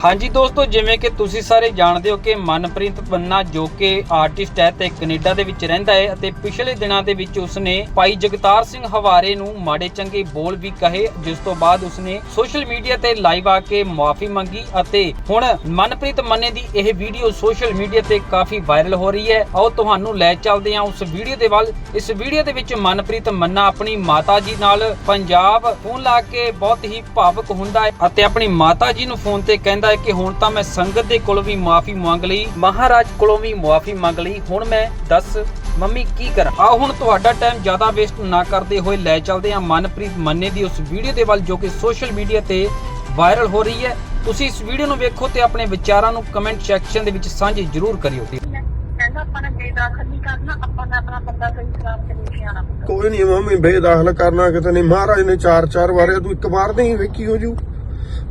ਹਾਂਜੀ ਦੋਸਤੋ, ਜਿਵੇਂ ਕਿ ਤੁਸੀਂ ਸਾਰੇ ਜਾਣਦੇ ਹੋ ਕਿ ਮਨਪ੍ਰੀਤ ਬੰਨਾ ਜੋ ਕਿ ਆਰਟਿਸਟ ਹੈ ਤੇ ਕੈਨੇਡਾ ਦੇ ਵਿੱਚ ਰਹਿੰਦਾ ਹੈ ਅਤੇ ਪਿਛਲੇ ਦਿਨਾਂ ਦੇ ਵਿੱਚ ਉਸਨੇ ਭਾਈ ਜਗਤਾਰ ਸਿੰਘ ਹਵਾਰੇ ਨੂੰ ਮਾੜੇ ਚੰਗੇ ਬੋਲ ਵੀ ਕਹੇ, ਜਿਸ ਤੋਂ ਬਾਅਦ ਉਸਨੇ ਸੋਸ਼ਲ ਮੀਡੀਆ ਤੇ ਲਾਈਵ ਆ ਕੇ ਮਾਫੀ ਮੰਗੀ ਅਤੇ ਹੁਣ ਮਨਪ੍ਰੀਤ ਮੰਨੇ ਦੀ ਇਹ ਵੀਡੀਓ ਸੋਸ਼ਲ ਮੀਡੀਆ ਤੇ ਕਾਫੀ ਵਾਇਰਲ ਹੋ ਰਹੀ ਹੈ। ਆਓ ਤੁਹਾਨੂੰ ਲੈ ਚੱਲਦੇ ਹਾਂ ਉਸ ਵੀਡੀਓ ਦੇ ਵੱਲ। ਇਸ ਵੀਡੀਓ ਦੇ ਵਿੱਚ ਮਨਪ੍ਰੀਤ ਮੰਨਾ ਆਪਣੀ ਮਾਤਾ ਜੀ ਨਾਲ ਪੰਜਾਬ ਫੋਨ ਲਾ ਕੇ ਬਹੁਤ ਹੀ ਭਾਵਕ ਹੁੰਦਾ ਹੈ ਅਤੇ ਆਪਣੀ ਮਾਤਾ ਜੀ ਨੂੰ ਫੋਨ ਤੇ ਕਹਿੰਦਾ ਹੈ ਕਿ ਹੁਣ ਤਾਂ ਮੈਂ ਸੰਗਤ ਦੇ ਕੋਲੋਂ ਵੀ ਮਾਫੀ ਮੰਗ ਲਈ ਮਹਾਰਾਜ ਕੋਲੋਂ ਵੀ ਮਾਫੀ ਮੰਗ ਲਈ। ਹੁਣ ਮੈਂ ਦੱਸ ਮੰਮੀ ਕੀ ਕਰਾਂ? ਆਓ ਹੁਣ ਤੁਹਾਡਾ ਟਾਈਮ ਜ਼ਿਆਦਾ ਵੇਸਟ ਨਾ ਕਰਦੇ ਹੋਏ ਲੈ ਚੱਲਦੇ ਹਾਂ। ਮਨਪ੍ਰੀਤ ਮੰਨੇ ਦੀ ਉਸ ਵੀਡੀਓ ਦੇ ਵੱਲ ਜੋ ਕਿ ਸੋਸ਼ਲ ਮੀਡੀਆ ਤੇ ਵਾਇਰਲ ਹੋ ਰਹੀ ਹੈ। ਤੁਸੀਂ ਇਸ ਵੀਡੀਓ ਨੂੰ ਵੇਖੋ ਤੇ ਆਪਣੇ ਵਿਚਾਰਾਂ ਨੂੰ ਕਮੈਂਟ ਸੈਕਸ਼ਨ ਦੇ ਵਿੱਚ ਸਾਂਝੇ ਜ਼ਰੂਰ ਕਰਿਓ। ਕਹਿੰਦਾ ਆਪਾਂ ਨੇ ਬੇਦਾਖਲ ਨਹੀਂ ਕਰਨਾ ਆਪਾਂ ਨੇ ਆਪਣਾ ਬੰਦਾ ਸਹੀ ਖਰਾਬ ਕੇ ਨਹੀਂ ਆਣਾ ਕੋਈ ਨਹੀਂ ਮੰਮੀ ਬੇਦਾਖਲ ਕਰਨਾ ਕਿਤੇ ਨਹੀਂ। ਮਹਾਰਾਜ ਨੇ ਚਾਰ ਚਾਰ ਵਾਰੇ ਤੂੰ ਇੱਕ ਵਾਰ ਨਹੀਂ ਵੇਖੀ ਹੋ ਜੂ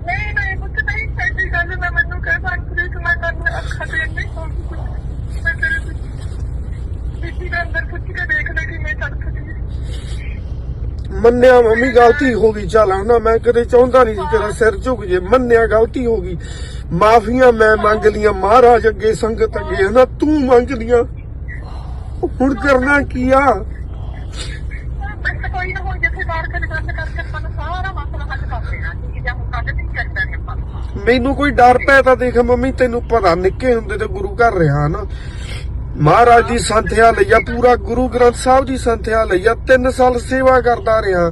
ਨਹੀਂ ਨਹੀਂ ਪੁੱਤ ਨਹੀਂ ਸੱਚੀ ਗੱਲ ਮੈਂ ਮੈਨੂੰ ਕਹਿ ਸਕਦੀ ਕਿ ਮੈਂ ਕਰਨ ਅੱਖਾਂ ਤੇ ਨਹੀਂ ਹੋਊਗੀ ਕੁਛ। ਮੈਂ ਤੇਰੇ ਬੀਬੀ ਦੇ ਅੰਦਰ ਪੁੱਛ ਕੇ ਦੇਖ ਲੈ ਕਿ ਮੈਂ ਛੱਡ ਸਕਦੀ ਮੰਨਿਆ ਮੰਮੀ ਗਲਤੀ ਹੋ ਗਈ, ਚੱਲ ਹਨਾ ਮੈਂ ਕਦੇ ਚਾਹੁੰਦਾ ਨਹੀਂ ਸੀ ਤੇਰਾ ਸਿਰ ਝੁਕ ਜੇ, ਮੰਨਿਆ ਗਲਤੀ ਹੋ ਗਈ। ਮਾਫੀਆਂ ਮੈਂ ਮੰਗ ਲੀਆਂ ਮਹਾਰਾਜ ਅੱਗੇ ਸੰਗਤ ਅੱਗੇ ਹਨਾ ਤੂੰ ਮੰਗ ਲੀਆਂ ਹੁਣ ਕਰਨਾ ਕੀ ਆ? ਕੋਈ ਨਾ ਹੋਈ ਜਿੱਥੇ ਬਾਹਰ ਕੇ ਗੱਲ ਕਰਕੇ ਆਪਾਂ ਨੂੰ ਸਾਰਾ ਮਸਲਾ ਹੱਲ ਕਰ ਦੇਣਾ ਕਿ ਜਾਂ ਹੁਣ ਕੱਢ ਨਹੀਂ ਕਰਦਾ ਨੇ ਆਪਾਂ ਮੈਨੂੰ ਕੋਈ ਡਰ ਪੈ ਤਾਂ ਦੇਖ, ਮੰਮੀ, ਤੈਨੂੰ ਪਤਾ, ਨਿੱਕੇ ਹੁੰਦੇ ਤੇ ਗੁਰੂ ਘਰ ਰਿਹਾ ਨਾ। ਮਹਾਰਾਜ ਦੀ ਸੰਥਿਆ ਲਈਆ, ਪੂਰਾ ਗੁਰੂ ਗ੍ਰੰਥ ਸਾਹਿਬ ਦੀ ਸੰਥਿਆ ਲਈਆ 3 ਸਾਲ ਸੇਵਾ ਕਰਦਾ ਰਿਹਾ।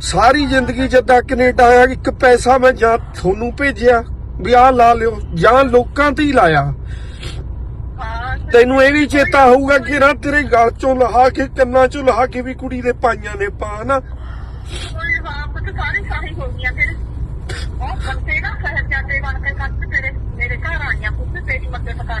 ਸਾਰੀ ਜ਼ਿੰਦਗੀ ਜਦਾਂ ਕੈਨੇਡਾ ਆਇਆ, ਇੱਕ ਪੈਸਾ ਮੈਂ ਜਾਂ ਤੁਹਾਨੂੰ ਭੇਜਿਆ, ਵੀ ਆਹ ਲਾ ਲਿਓ, ਜਾਂ ਲੋਕਾਂ ਤੇ ਹੀ ਲਾਇਆ। ਤੈਨੂੰ ਇਹ ਵੀ ਚੇਤਾ ਹੋਊਗਾ ਕਿ ਨਾ ਤੇਰੇ ਗਲ ਚੋਂ ਲਹਾ ਕੇ, ਕੰਨਾਂ ਚੋਂ ਲਹਾ ਕੇ ਵੀ ਕੁੜੀ ਦੇ ਪਾਈਆਂ ਨੇ ਪਾ, ਨਾ। ਉਹ ਬੰਦੇ ਨਾ ਸਹਿਜਾਦੇ ਬਣ ਕੇ ਕੱਟ ਤੇਰੇ, ਮੇਰੇ ਘਰ ਆਈਆਂ ਪੁੱਤ ਤੇਰੀ ਮੱਦੇ ਪਕਾ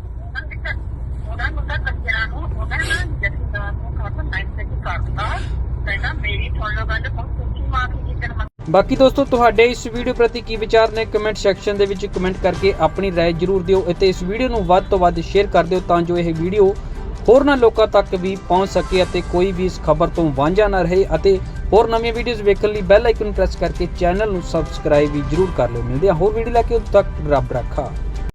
ਕਰਦਾ ਕਹਿੰਦਾ ਮੇਰੀ ਥੋੜਾ ਲੋ ਗੱਲ ਬਹੁਤ ਉੱਚੀ ਮਾਰਦੀ ਜਿੱਦਣ ਮੈਂ ਬਾਕੀ ਦੋਸਤੋ ਤੁਹਾਡੇ ਇਸ ਵੀਡੀਓ ਪ੍ਰਤੀ ਕੀ ਵਿਚਾਰ ਨੇ ਕਮੈਂਟ ਸੈਕਸ਼ਨ ਦੇ ਵਿੱਚ ਕਮੈਂਟ ਕਰਕੇ ਆਪਣੀ رائے ਜ਼ਰੂਰ ਦਿਓ ਅਤੇ ਇਸ ਵੀਡੀਓ ਨੂੰ ਵੱਧ ਤੋਂ ਵੱਧ ਸ਼ੇਅਰ ਕਰ ਦਿਓ ਤਾਂ ਜੋ ਇਹ ਵੀਡੀਓ ਹੋਰਨਾਂ ਲੋਕਾਂ ਤੱਕ ਵੀ ਪਹੁੰਚ ਸਕੇ ਅਤੇ ਕੋਈ ਵੀ ਇਸ ਖਬਰ ਤੋਂ ਵਾਂਝਾ ਨਾ ਰਹੇ ਅਤੇ ਹੋਰ ਨਵੀਆਂ ਵੀਡੀਓਜ਼ ਵੇਖਣ ਲਈ ਬੈਲ ਆਈਕਨ ਪ੍ਰੈਸ ਕਰਕੇ ਚੈਨਲ ਨੂੰ ਸਬਸਕ੍ਰਾਈਬ ਵੀ ਜ਼ਰੂਰ ਕਰ ਲਿਓ ਮਿਲਦੇ ਹਾਂ ਹੋਰ ਵੀਡੀਓ ਲੈ ਕੇ ਉਦੋਂ ਤੱਕ ਰੱਬ ਰੱਖਾ